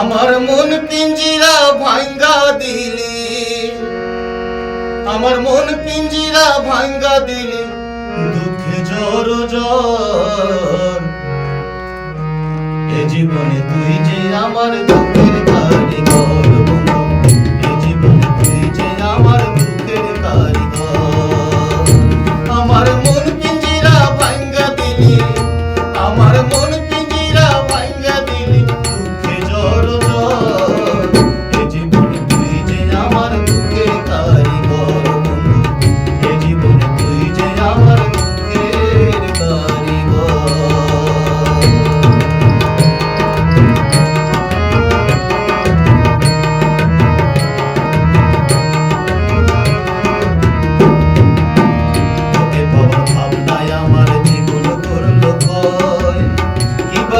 আমার মন পিঞ্জিরা ভাঙ্গা দিলি। আমার মন পিঞ্জিরা ভাঙ্গা দিলি। দুঃখে জর জর এ জীবনে তুই যে আমার দুঃখের কারিগর।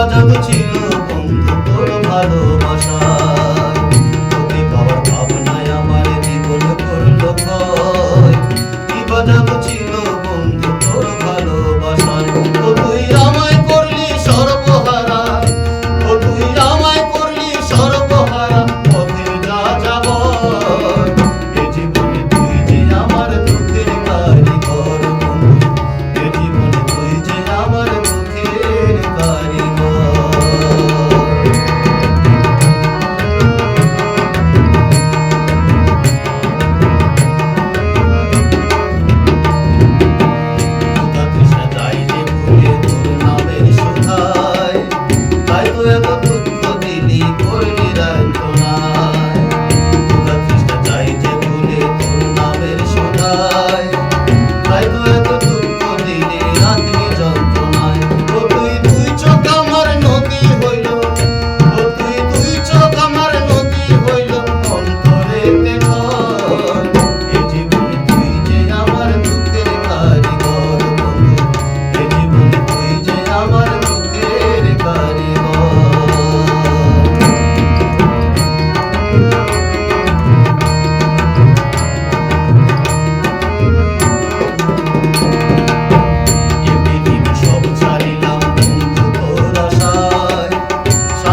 todo tchau. Hallelujah.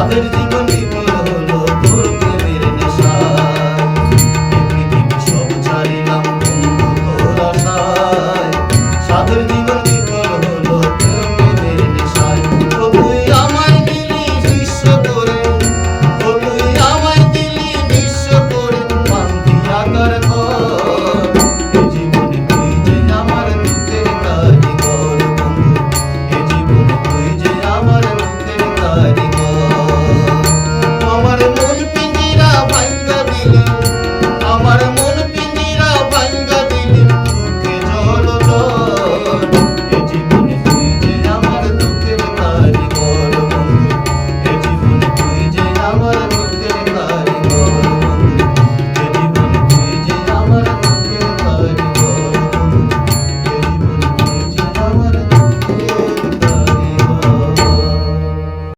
Father, did he?